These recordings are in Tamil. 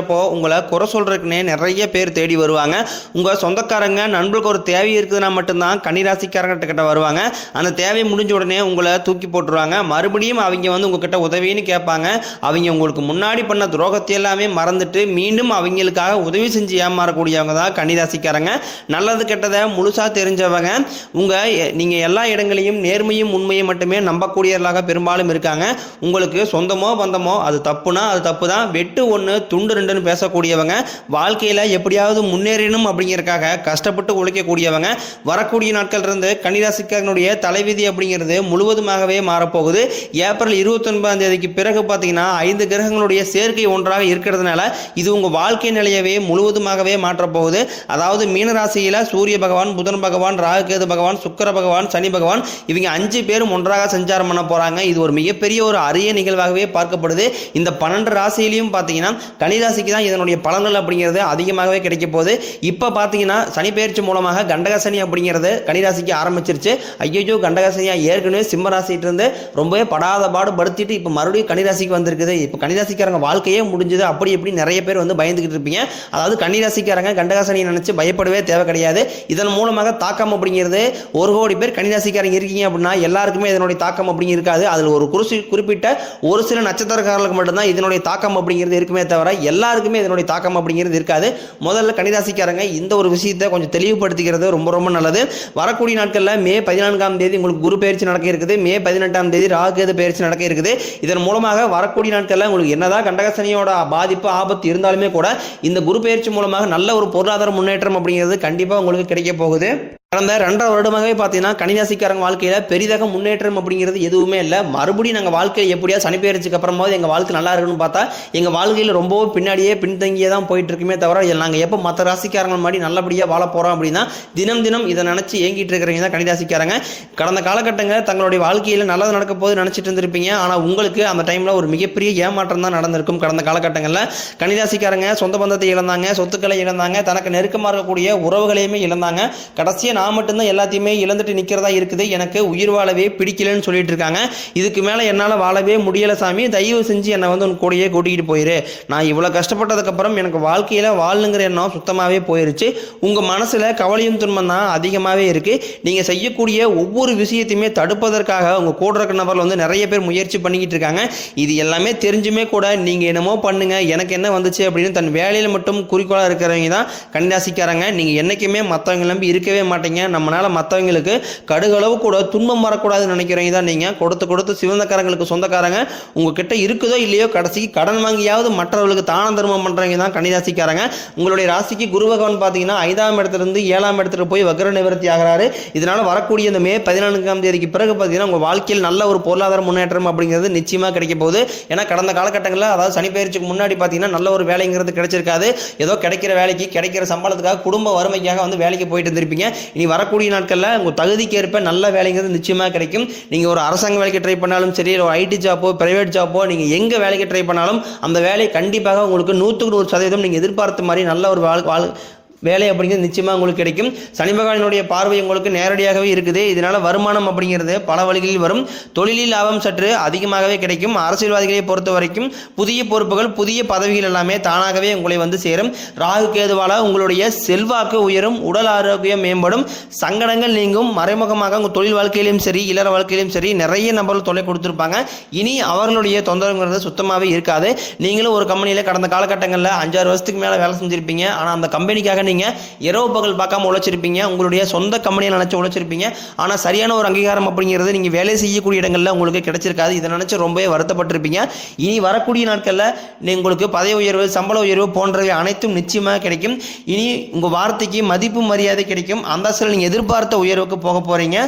நிற்கிறப்போ உங்களை குறை சொல்கிறதுக்குனே நிறைய பேர் தேடி வருவாங்க. உங்கள் சொந்தக்காரங்க நண்பர்களுக்கு ஒரு தேவை இருக்குதுன்னா மட்டும்தான் கன்னிராசிக்காரங்கிட்ட கிட்ட வருவாங்க. அந்த தேவை முடிஞ்ச உடனே உங்களை தூக்கி போட்டுருவாங்க. மறுபடியும் அவங்க வந்து உங்ககிட்ட உதவின்னு கேட்பாங்க. அவங்க உங்களுக்கு முன்னாடி பண்ண துரோகத்தை எல்லாமே மறந்துட்டு மீண்டும் அவங்களுக்காக உதவி செஞ்சு ஏமாறக்கூடியவங்க தான் கன்னிராசிக்காரங்க. நல்லது கெட்டதை முழுசாக தெரிஞ்சவங்க. உங்கள் நீங்கள் எல்லா இடங்களையும் நேர்மையும் உண்மையும் மட்டுமே நம்பக்கூடியவர்களாக பெரும்பாலும் இருக்காங்க. உங்களுக்கு சொந்தமோ பந்தமோ அது தப்புனா அது தப்பு தான் வெட்டு ஒன்று துண்டு ரெண்டுன்னு பேசக்கூடியவங்க வாழ்க்கையில் எப்படியாவது முன்னேறணும் அப்படிங்கிறதுக்காக கஷ்டப்பட்டு உழைக்கக்கூடியவங்க வரக்கூடிய நாட்கள் இருந்து கன்னிராசிக்காரனுடைய தலைவிதி அப்படிங்கிறது முழுவதுமாகவே மாறப்போகுது. ஏப்ரல் இருபத்தொன்பதாம் தேதிக்கு பிறகு பார்த்தீங்கன்னா ஐந்து கிரகங்களுடைய சேர்க்கை ஒன்றாக இருக்கிறதுனால இது உங்கள் வாழ்க்கை நிலையவே முழுவதுமாகவே மாற்றப்போகுது. அதாவது மீனராசியில் சூரிய பகவான் புதன் பகவான் ராகுகேது பகவான் சுக்கர பகவான் சனி பகவான் இவங்க அஞ்சு பேரும் ஒன்றாக சஞ்சாரம் பண்ண போகிறாங்க இது ஒரு மிகப்பெரிய ஒரு அரிய நிகழ்வாகவே பார்க்கப்படுது. இந்த பன்னெண்டு ராசியிலையும் பார்த்தீங்கன்னா ராசிக்கு தான் இதனுடைய பலன்கள் அப்படிங்கிறது அதிகமாகவே கிடைக்க போகுது. இப்போ பார்த்தீங்கன்னா சனி பயிற்சி மூலமாக கண்டகசனி அப்படிங்கிறது கனிராசிக்கு ஆரம்பிச்சிருச்சு. ஐயோ கண்டகசனியாக ஏற்கனவே சிம்ம இருந்து ரொம்பவே படாத பாடு படுத்திட்டு இப்போ மறுபடியும் கனிராசிக்கு வந்திருக்குது. இப்போ கனிராசிக்காரங்க வாழ்க்கையே முடிஞ்சது. அப்படி இப்படி நிறைய பேர் வந்து பயந்துக்கிட்டு இருப்பீங்க. அதாவது கன்னிராசிக்காரங்க கண்டகசனியை நினச்சி பயப்படவே தேவை கிடையாது. இதன் மூலமாக தாக்கம் அப்படிங்கிறது ஒரு கோடி பேர் கன்னிராசிக்காரங்க இருக்கீங்க அப்படின்னா எல்லாருக்குமே இதனுடைய தாக்கம் அப்படிங்க இருக்காது. அதில் ஒரு குறிச்சி குறிப்பிட்ட ஒரு சில நட்சத்திரக்காரர்களுக்கு மட்டும்தான் இதனுடைய தாக்கம் அப்படிங்கிறது இருக்குமே தவிர எல்லாருக்குமே இதனுடைய தாக்கம் அப்படிங்கிறது இருக்காது. முதல்ல கன்னிராசிக்காரங்க இந்த ஒரு விஷயத்தை கொஞ்சம் தெளிவுபடுத்திக்கிறது ரொம்ப ரொம்ப நல்லது. வரக்கூடிய நாட்களில் மே பதினான்காம் தேதி உங்களுக்கு குரு பயிற்சி நடக்க இருக்குது. மே பதினெட்டாம் தேதி ராகுகேது பயிற்சி நடக்க இருக்குது. இதன் மூலமாக வரக்கூடிய நாட்களில் உங்களுக்கு என்னதான் கண்டகசனியோட பாதிப்பு ஆபத்து இருந்தாலுமே கூட இந்த குரு பயிற்சி மூலமாக நல்ல ஒரு பொருளாதார முன்னேற்றம் அப்படிங்கிறது கண்டிப்பாக உங்களுக்கு கிடைக்க போகுது. கடந்த ரெண்டரை வருடமாகவே பார்த்தீங்கன்னா கன்னிராசிக்காரங்க வாழ்க்கையில் பெரிதாக முன்னேற்றம் அப்படிங்கிறது எதுவுமே இல்லை. மறுபடியும் நாங்கள் வாழ்க்கையை எப்படியா சனிப்பெயர்ச்சிக்கு அப்புறமாவது எங்கள் வாழ்க்கை நல்லா இருக்குன்னு பார்த்தா எங்கள் வாழ்க்கையில் ரொம்பவும் பின்னாடியே பின்தங்கியே தான் போயிட்டு இருக்குமே தவிர நாங்கள் எப்போ மற்ற ராசிக்காரங்க மாதிரி நல்லபடியாக வாழ போகிறோம் அப்படின்னா தினம் தினம் இதை நினச்சி ஏங்கிட்டு இருக்கிறவங்க தான் கன்னிராசிக்காரங்க. கடந்த காலகட்டங்களில் தங்களுடைய வாழ்க்கையில் நல்லது நடக்க போது நினச்சிட்டு இருந்திருப்பீங்க. ஆனால் உங்களுக்கு அந்த டைமில் ஒரு மிகப்பெரிய ஏமாற்றம் தான் நடந்திருக்கும் கடந்த காலகட்டங்களில். கன்னிராசிக்காரங்க சொந்த பந்தத்தை இழந்தாங்க சொத்துக்களை இழந்தாங்க தனக்கு நெருக்கமாக இருக்கக்கூடிய உறவுகளையுமே இழந்தாங்க. கடைசியாக நான் மட்டும்தான் எல்லாத்தையுமே இழந்துட்டு நிற்கிறதா இருக்குது. எனக்கு உயிர் வாழவே பிடிக்கலன்னு சொல்லிட்டு இருக்காங்க. இதுக்கு மேலே என்னால் வாழவே முடியலை சாமி. தயவு செஞ்சு என்னை வந்து உன் கூடயே கூட்டிகிட்டு போயிரு. நான் இவ்வளோ கஷ்டப்பட்டதுக்கப்புறம் எனக்கு வாழ்க்கையில் வாழணுங்கிற எண்ணம் சுத்தமாகவே போயிருச்சு. உங்கள் மனசில் கவலையும் துன்பம் தான் அதிகமாகவே இருக்குது நீங்கள் செய்யக்கூடிய ஒவ்வொரு விஷயத்தையுமே தடுப்பதற்காக உங்கள் கூட இருக்கிற நபரில் வந்து நிறைய பேர் முயற்சி பண்ணிக்கிட்டு இருக்காங்க. இது எல்லாமே தெரிஞ்சுமே கூட நீங்கள் என்னமோ பண்ணுங்கள் எனக்கு என்ன வந்துச்சு அப்படின்னு தன் வேலையில் மட்டும் குறிக்கோளாக இருக்கிறவங்க தான் கன்னிராசிக்காரங்க நீங்கள் என்றைக்குமே மற்றவங்க நம்பி இருக்கவே மாட்டீங்க. நம்மளால் மற்றவங்களுக்கு கடுகளவு கூட துன்பம் வரக்கூடாதுன்னு நினைக்கிறவங்க தான் நீங்கள் கொடுத்து கொடுத்து சிவந்தக்காரங்களுக்கு சொந்தக்காரங்க உங்ககிட்ட இருக்குதோ இல்லையோ கடைசிக்கு கடன் வாங்கியாவது மற்றவர்களுக்கு தான தர்மம் பண்ணுறவங்க தான் கன்னிராசிக்காரங்க. உங்களுடைய ராசிக்கு குரு பகவான் பார்த்தீங்கன்னா ஐந்தாம் இடத்துலேருந்து ஏழாம் இடத்துல போய் வக்ர நிவர்த்தி ஆகிறாரு. இதனால் வரக்கூடிய இந்த மே பதினான்காம் தேதிக்கு பிறகு பார்த்தீங்கன்னா உங்கள் வாழ்க்கையில் நல்ல ஒரு பொருளாதார முன்னேற்றம் அப்படிங்கிறது நிச்சயமாக கிடைக்க போகுது. ஏன்னா கடந்த காலகட்டங்களில் அதாவது சனி பயிற்சிக்கு முன்னாடி பார்த்தீங்கன்னா நல்ல ஒரு வேலைங்கிறது கிடைச்சிருக்காது. ஏதோ கிடைக்கிற வேலைக்கு கிடைக்கிற சம்பளத்துக்காக குடும்ப வறுமைக்காக வந்து வேலைக்கு போயிட்டு இருந்திருப்பீங்க. இனி வரக்கூடிய நாட்களில் உங்கள் தகுதிக்கு ஏற்ப நல்ல வேலைங்கிறது நிச்சயமாக கிடைக்கும். நீங்கள் ஒரு அரசாங்க வேலைக்கு ட்ரை பண்ணாலும் சரி ஒரு ஐடி ஜாப்போ ப்ரைவேட் ஜாப்போ நீங்கள் எங்கே வேலைக்கு ட்ரை பண்ணாலும் அந்த வேலை கண்டிப்பாக உங்களுக்கு நூற்றுக்கு நூறு சதவீதம் நீங்கள் எதிர்பார்த்த மாதிரி நல்ல ஒரு வாழ் வாழ் வேலை அப்படிங்கிறது நிச்சயமாக உங்களுக்கு கிடைக்கும். சனி பகவானுடைய பார்வை உங்களுக்கு நேரடியாகவே இருக்குது. இதனால் வருமானம் அப்படிங்கிறது பல வழிகளில் வரும். தொழிலில் லாபம் சற்று அதிகமாகவே கிடைக்கும். அரசியல்வாதிகளை பொறுத்த வரைக்கும் புதிய பொறுப்புகள் புதிய பதவிகள் எல்லாமே தானாகவே உங்களை வந்து சேரும். ராகு கேதுவால உங்களுடைய செல்வாக்கு உயரும் உடல் ஆரோக்கியம் மேம்படும் சங்கடங்கள் நீங்கும். மறைமுகமாக உங்கள் தொழில் வாழ்க்கையிலும் சரி இளர வாழ்க்கையிலும் சரி நிறைய நபர்கள் தொலை கொடுத்துருப்பாங்க. இனி அவர்களுடைய தொந்தரவுங்கிறது சுத்தமாகவே இருக்காது. நீங்களும் ஒரு கம்பெனியில் கடந்த காலகட்டங்களில் அஞ்சாறு வருஷத்துக்கு மேலே வேலை செஞ்சுருப்பீங்க. ஆனால் அந்த கம்பெனிக்காக நீங்கள் இரவு பகல் பார்க்காம உழைச்சிருப்பீங்க. உங்களுடைய சொந்த கம்பெனியை நினச்சி உழைச்சிருப்பீங்க. ஆனால் சரியான ஒரு அங்கீகாரம் அப்படிங்கிறது நீங்கள் வேலை செய்யக்கூடிய இடங்களில் உங்களுக்கு கிடைச்சிருக்காது. இதை நினச்சி ரொம்பவே வருத்தப்பட்டிருப்பீங்க. இனி வரக்கூடிய நாட்களில் நீ உங்களுக்கு பதவி உயர்வு சம்பள உயர்வு போன்றவை அனைத்தும் நிச்சயமாக கிடைக்கும். இனி உங்கள் வார்த்தைக்கு மதிப்பு மரியாதை கிடைக்கும். அந்த நீங்கள் எதிர்பார்த்த உயர்வுக்கு போக போகிறீங்க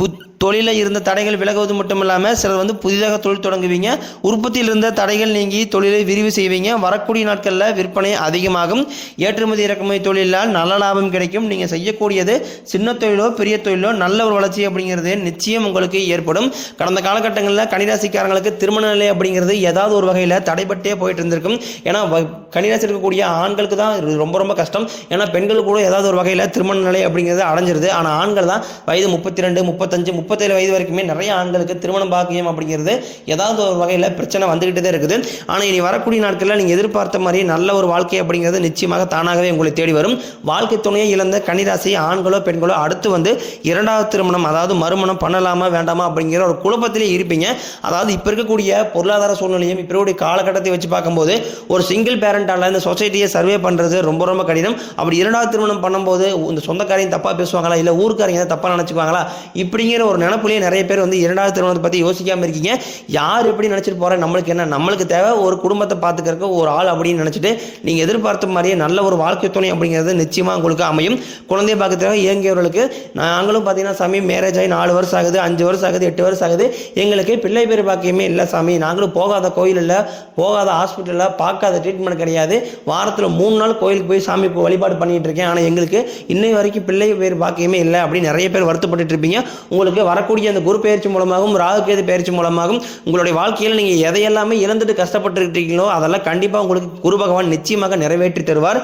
புத் தொழிலில் இருந்த தடைகள் விலகுவது மட்டும் இல்லாமல் சிலர் வந்து புதிதாக தொழில் தொடங்குவீங்க. உற்பத்தியில் இருந்த தடைகள் நீங்கி தொழிலை விரிவு செய்வீங்க. வரக்கூடிய நாட்களில் விற்பனை அதிகமாகும். ஏற்றுமதி இறக்குமதி தொழிலால் நல்ல லாபம் கிடைக்கும். நீங்கள் செய்யக்கூடியது சின்ன தொழிலோ பெரிய தொழிலோ நல்ல ஒரு வளர்ச்சி அப்படிங்கிறது நிச்சயம் உங்களுக்கு ஏற்படும். கடந்த காலகட்டங்களில் கனிராசிக்காரங்களுக்கு திருமண நிலை அப்படிங்கிறது ஏதாவது ஒரு வகையில் தடைபட்டே போயிட்டு இருந்திருக்கும். ஏன்னா வ- இருக்கக்கூடிய ஆண்களுக்கு தான் ரொம்ப ரொம்ப கஷ்டம். ஏன்னா பெண்கள் கூட ஏதாவது ஒரு வகையில் திருமண நிலை அப்படிங்கிறது அடைஞ்சிருது. ஆனால் ஆண்கள் தான் வயது முப்பத்தி ரெண்டு முப்பத்தஞ்சு முப்பத்தேழு வயது வரைக்குமே நிறைய ஆண்களுக்கு திருமணம் பாக்கியம் அப்படிங்கிறது ஏதாவது ஒரு வகையில் பிரச்சனை வந்துக்கிட்டே தான் இருக்குது. ஆனால் இனி வரக்கூடிய நாட்களில் நீங்கள் எதிர்பார்த்த மாதிரி நல்ல ஒரு வாழ்க்கை அப்படிங்கிறது நிச்சயமாக தானாகவே உங்களை தேடி வரும். வாழ்க்கை துணையை இழந்த கன்னிராசி ஆண்களோ பெண்களோ அடுத்து வந்து இரண்டாவது திருமணம் அதாவது மறுமணம் பண்ணலாமா வேண்டாமா அப்படிங்கிற ஒரு குழப்பத்திலே இருப்பீங்க. அதாவது இப்போ இருக்கக்கூடிய பொருளாதார சூழ்நிலையும் இப்போ இருக்கக்கூடிய காலகட்டத்தை வச்சு பார்க்கும்போது ஒரு சிங்கிள் பேரண்டால இந்த சொசைட்டியை சர்வே பண்ணுறது ரொம்ப ரொம்ப கடினம். அப்படி இரண்டாவது திருமணம் பண்ணும்போது இந்த சொந்தக்காரையும் தப்பாக பேசுவாங்களா இல்லை ஊருக்காரங்க தப்பாக நினச்சிக்குவாங்களா இப்படிங்கிற ஒரு நினப்புலேயே நிறைய பேர் வந்து இரண்டாவது திருமணத்தை பற்றி யோசிக்காமல் இருக்கீங்க. யார் எப்படி நினச்சிட்டு போகிறேன் நம்மளுக்கு என்ன? நம்மளுக்கு தேவை ஒரு குடும்பத்தை பார்த்துக்கறக்கு ஒரு ஆள் அப்படின்னு நினச்சிட்டு நீங்கள் எதிர்பார்த்த மாதிரியே நல்ல ஒரு வாழ்க்கை துணை அப்படிங்கிறது நிச்சயமாக உங்களுக்கு அமையும். குழந்தைய பார்க்கறதுக்காக இயங்கியவர்களுக்கு நாங்களும் பார்த்தீங்கன்னா சாமி மேரேஜ் ஆகி நாலு வருஷம் ஆகுது அஞ்சு வருஷம் ஆகுது எட்டு வருஷம் ஆகுது. எங்களுக்கு பிள்ளை பேர் பாக்கியமே இல்லை சாமி. நாங்களும் போகாத கோயில் இல்லை போகாத ஹாஸ்பிட்டலில் பார்க்காத ட்ரீட்மெண்ட் கிடையாது. வாரத்தில் மூணு நாள் கோயிலுக்கு போய் சாமி இப்போ வழிபாடு பண்ணிட்டு இருக்கேன். ஆனால் எங்களுக்கு இன்னை வரைக்கும் பிள்ளை பேர் பாக்கியமே இல்லை அப்படின்னு நிறைய பேர் வருத்தப்பட்டு இருப்பீங்க. உங்களுக்கு வரக்கூடிய அந்த குரு பயிற்சி மூலமாகவும் ராகுகேது பயிற்சி மூலமாகவும் உங்களுடைய வாழ்க்கையில் நீங்கள் எதையெல்லாமே இழந்துட்டு கஷ்டப்பட்டு இருக்கீங்களோ அதெல்லாம் கண்டிப்பாக உங்களுக்கு குரு பகவான் நிச்சயமாக நிறைவேற்றி தருவார்.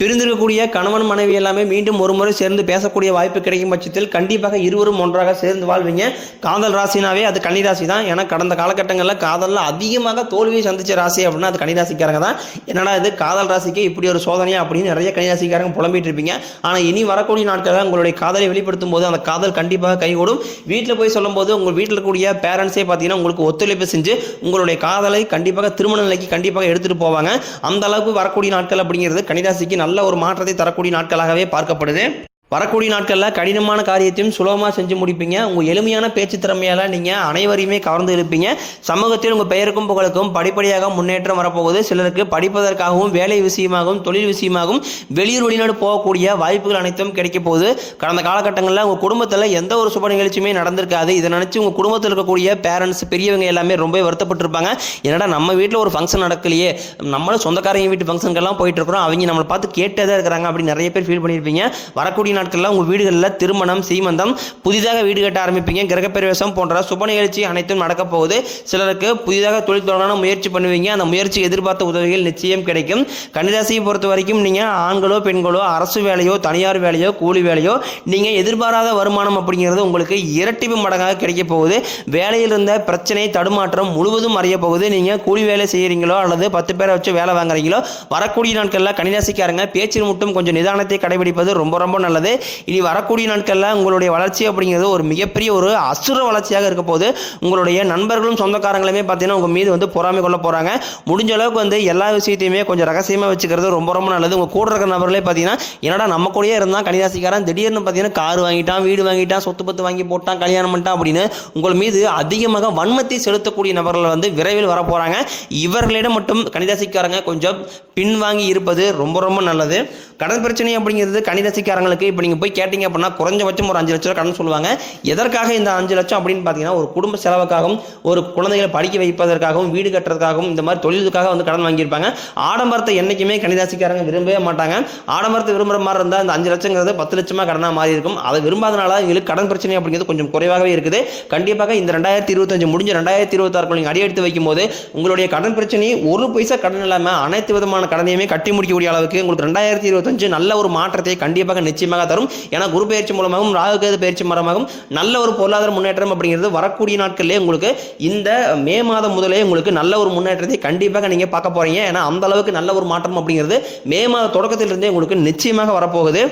பிரிந்திருக்கக்கூடிய கணவன் மனைவி எல்லாமே மீண்டும் ஒரு முறை சேர்ந்து பேசக்கூடிய வாய்ப்பு கிடைக்கும் பட்சத்தில் கண்டிப்பாக இருவரும் ஒன்றாக சேர்ந்து வாழ்வீங்க. காதல் ராசினாவே அது கன்னிராசி தான். ஏன்னா கடந்த காலகட்டங்களில் காதலில் அதிகமாக தோல்வியை சந்திச்ச ராசி அப்படின்னா அது கன்னிராசிக்காரங்க தான். என்னடா இது காதல் ராசிக்கு இப்படி ஒரு சோதனையா அப்படின்னு நிறைய கன்னிராசிக்காரங்க புலம்பிட்டு இருப்பீங்க. ஆனால் இனி வரக்கூடிய நாட்களில் உங்களுடைய காதலை வெளிப்படுத்தும் போது அந்த காதல் கண்டிப்பாக கைகூடும். வீட்டில் போய் சொல்லும்போது உங்கள் வீட்டில் இருக்கக்கூடிய பேரண்ட்ஸே பார்த்தீங்கன்னா உங்களுக்கு ஒத்துழைப்பு செஞ்சு உங்களுடைய காதலை கண்டிப்பாக திருமண நிலைக்கு கண்டிப்பாக எடுத்துகிட்டு போவாங்க. அந்த அளவுக்கு வரக்கூடிய நாட்கள் அப்படிங்கிறது கன்னிராசிக்கு நல்ல ஒரு மாற்றத்தை தரக்கூடிய நாட்களாகவே பார்க்கப்படுது. வரக்கூடிய நாட்களில் கடினமான காரியத்தையும் சுலபமாக செஞ்சு முடிப்பீங்க. உங்கள் எளிமையான பேச்சு திறமையால் நீங்கள் அனைவரையுமே கவர்ந்து இருப்பீங்க. சமூகத்தில் உங்கள் பெயருக்கும் புகழுக்கும் படிப்படியாக முன்னேற்றம் வரப்போகுது. சிலருக்கு படிப்பதற்காகவும் வேலை விஷயமாகவும் தொழில் விஷயமாகவும் வெளியூர் வெளிநாடு போகக்கூடிய வாய்ப்புகள் அனைத்தும் கிடைக்க போகுது. கடந்த காலகட்டங்களில் உங்கள் குடும்பத்தில் எந்த ஒரு சுப நிகழ்ச்சியுமே நடந்திருக்காது. இதை நினச்சி உங்கள் குடும்பத்தில் இருக்கக்கூடிய பேரண்ட்ஸ் பெரியவங்க எல்லாமே ரொம்ப வருத்தப்பட்டிருப்பாங்க. என்னடா நம்ம வீட்டில் ஒரு ஃபங்க்ஷன் நடக்கலையே. நம்மளும் சொந்தக்காரங்க வீட்டு ஃபங்க்ஷனுக்கெல்லாம் போயிட்டு இருக்கிறோம். அவங்க நம்மளை பார்த்து கேட்டே தான் இருக்கிறாங்க அப்படின்னு நிறைய பேர் ஃபீல் பண்ணியிருப்பீங்க. வரக்கூடிய நாட்களில் உங்கள் வீடுகளில் திருமணம் சீமந்தம் புதிதாக வீடு கட்ட ஆரம்பிப்பீங்க. கிரகப்பிரவேசம் போன்ற சுப நிகழ்ச்சி அனைத்தும் நடக்கப் போகுது. சிலருக்கு புதிதாக தொழில் தொடரான முயற்சி பண்ணுவீங்க. அந்த முயற்சி எதிர்பார்த்த உதவிகள் நிச்சயம் கிடைக்கும். கன்னிராசியை பொறுத்த வரைக்கும் நீங்கள் ஆண்களோ பெண்களோ அரசு வேலையோ தனியார் வேலையோ கூலி வேலையோ நீங்கள் எதிர்பாராத வருமானம் அப்படிங்கிறது உங்களுக்கு இரட்டிப்பு மடங்காக கிடைக்க போகுது. வேலையில் இருந்த பிரச்சனை தடுமாற்றம் முழுவதும் அறிய போகுது. நீங்கள் கூலி வேலை செய்கிறீங்களோ அல்லது பத்து பேரை வச்சு வேலை வாங்குறீங்களோ வரக்கூடிய நாட்களில் கன்னிராசிக்காரங்க பேச்சில் மட்டும் கொஞ்சம் நிதானத்தை கடைபிடிப்பது ரொம்ப ரொம்ப நல்லது. இனி வரக்கூடிய நாட்களில் உங்களுடைய வளர்ச்சி அப்படிங்கிறது ஒரு மிகப்பெரிய ஒரு அசுர வளர்ச்சியாக இருக்க போது உங்களுடைய நண்பர்களும் சொந்தக்காரங்களுமே பார்த்தீங்கன்னா உங்கள் மீது வந்து பொறாமை கொள்ள போகிறாங்க முடிஞ்ச அளவுக்கு வந்து எல்லா விஷயத்தையுமே கொஞ்சம் ரகசியமாக வச்சுக்கிறது ரொம்ப ரொம்ப நல்லது. உங்கள் கூட இருக்கிற நபர்களே பார்த்தீங்கன்னா என்னடா நம்ம கூடயே இருந்தால் கன்னிராசிக்காரன் திடீர்னு பார்த்தீங்கன்னா கார் வாங்கிட்டான் வீடு வாங்கிட்டான் சொத்து பத்து வாங்கி போட்டான் கல்யாணம் பண்ணிட்டான் அப்படின்னு உங்கள் மீது அதிகமாக வன்மத்தை செலுத்தக்கூடிய நபர்கள் வந்து விரைவில் வர போகிறாங்க இவர்களிடம் மட்டும் கன்னிராசிக்காரங்க கொஞ்சம் பின்வாங்கி இருப்பது ரொம்ப ரொம்ப நல்லது. கடன் பிரச்சனை அப்படிங்கிறது கன்னிராசிக்காரங்களுக்கு இப்போ நீங்கள் போய் கேட்டிங்க அப்படின்னா குறைஞ்சபட்சம் ஒரு அஞ்சு லட்ச ரூபா கடன் சொல்லுவாங்க. எதற்காக இந்த அஞ்சு லட்சம் அப்படின்னு பார்த்தீங்கன்னா ஒரு குடும்ப செலவுக்காகவும் ஒரு குழந்தைகளை படிக்க வைப்பதற்காகவும் வீடு கட்டுறதுக்காகவும் இந்த மாதிரி தொழிலுக்காக வந்து கடன் வாங்கியிருப்பாங்க. ஆடம்பரத்தை என்றைக்குமே கணிதாசிக்காரங்க விரும்பவே மாட்டாங்க. ஆடம்பரத்தை விரும்புகிற மாதிரி இருந்தால் இந்த அஞ்சு லட்சங்கிறது பத்து லட்சமாக கடனாக மாறி இருக்கும் அதை விரும்பாதனால எங்களுக்கு கடன் பிரச்சனை அப்படிங்கிறது கொஞ்சம் குறைவாகவே இருக்குது. கண்டிப்பாக இந்த ரெண்டாயிரத்தி இருபத்தஞ்சு முடிஞ்ச ரெண்டாயிரத்தி இருபத்தாறுக்குள் நீங்கள் அடியெடுத்து வைக்கும்போது உங்களுடைய கடன் பிரச்சனையை ஒரு பைசா கடன் இல்லாமல் அனைத்து விதமான கடனையுமே கட்டி முடிக்கக்கூடிய அளவுக்கு உங்களுக்கு ரெண்டாயிரத்தி இருபத்தஞ்சு நல்ல ஒரு மாற்றத்தை கண்டிப்பாக நிச்சயமாக தரும். ஏன்னா குரு பயிற்சி மூலமாகவும் ராகுகேது பயிற்சி மூலமாகவும் நல்ல ஒரு பொருளாதார முன்னேற்றம் அப்படிங்கிறது வரக்கூடிய நாட்களிலே உங்களுக்கு இந்த மே மாதம் முதலே உங்களுக்கு நல்ல ஒரு முன்னேற்றத்தை கண்டிப்பாக நீங்கள் பார்க்க போறீங்க. ஏன்னா அந்த அளவுக்கு நல்ல ஒரு மாற்றம் அப்படிங்கிறது மே மாத தொடக்கத்திலிருந்தே உங்களுக்கு நிச்சயமாக வரப்போகுது.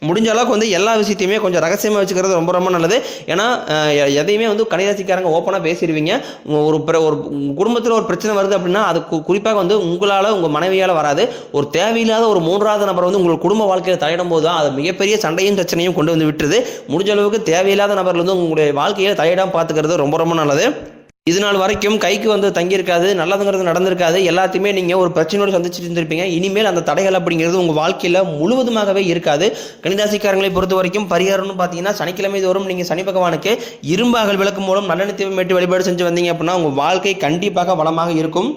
முடிஞ்ச அளவுக்கு வந்து எல்லா விஷயத்தையுமே கொஞ்சம் ரகசியமாக வச்சுக்கிறது ரொம்ப ரொம்ப நல்லது. ஏன்னா எ- எதையுமே வந்து கன்னிராசிக்காரங்க ஓப்பனாக பேசிடுவீங்க ஒரு பிர- ஒரு குடும்பத்தில் ஒரு பிரச்சனை வருது அப்படின்னா அது கு- குறிப்பாக வந்து உங்களால் உங்கள் மனைவியால் வராது. ஒரு தேவையில்லாத ஒரு மூன்றாவது நபர் வந்து உங்கள் குடும்ப வாழ்க்கையில் தலையிடும் போது தான் அது மிகப்பெரிய சண்டையும் பிரச்சனையும் கொண்டு வந்து விட்டுருது. முடிஞ்ச அளவுக்கு தேவையில்லாத நபர்கள் வந்து உங்களுடைய வாழ்க்கையில் தலையிடாமல் பார்த்துக்கிறது ரொம்ப ரொம்ப நல்லது. இது நாள் வரைக்கும் கைக்கு வந்து தங்கியிருக்காது நல்லதுங்கிறது நடந்திருக்காது. எல்லாத்தையுமே நீங்கள் ஒரு பிரச்சனையோடு சந்திச்சுட்டு இருந்திருப்பீங்க. இனிமேல் அந்த தடைகள் அப்படிங்கிறது உங்கள் வாழ்க்கையில் முழுவதுமாகவே இருக்காது. கணிதாசிக்காரங்களை பொறுத்த வரைக்கும் பரிகாரம்னு பார்த்தீங்கன்னா சனிக்கிழமை தோறும் நீங்கள் சனி பகவானுக்கு இரும்பாகல் விளக்கு மூலம் நல்லெண்ணெய் தீபம் மேட்டு வழிபாடு செஞ்சு வந்தீங்க அப்படின்னா உங்கள் வாழ்க்கை கண்டிப்பாக வளமாக இருக்கும்.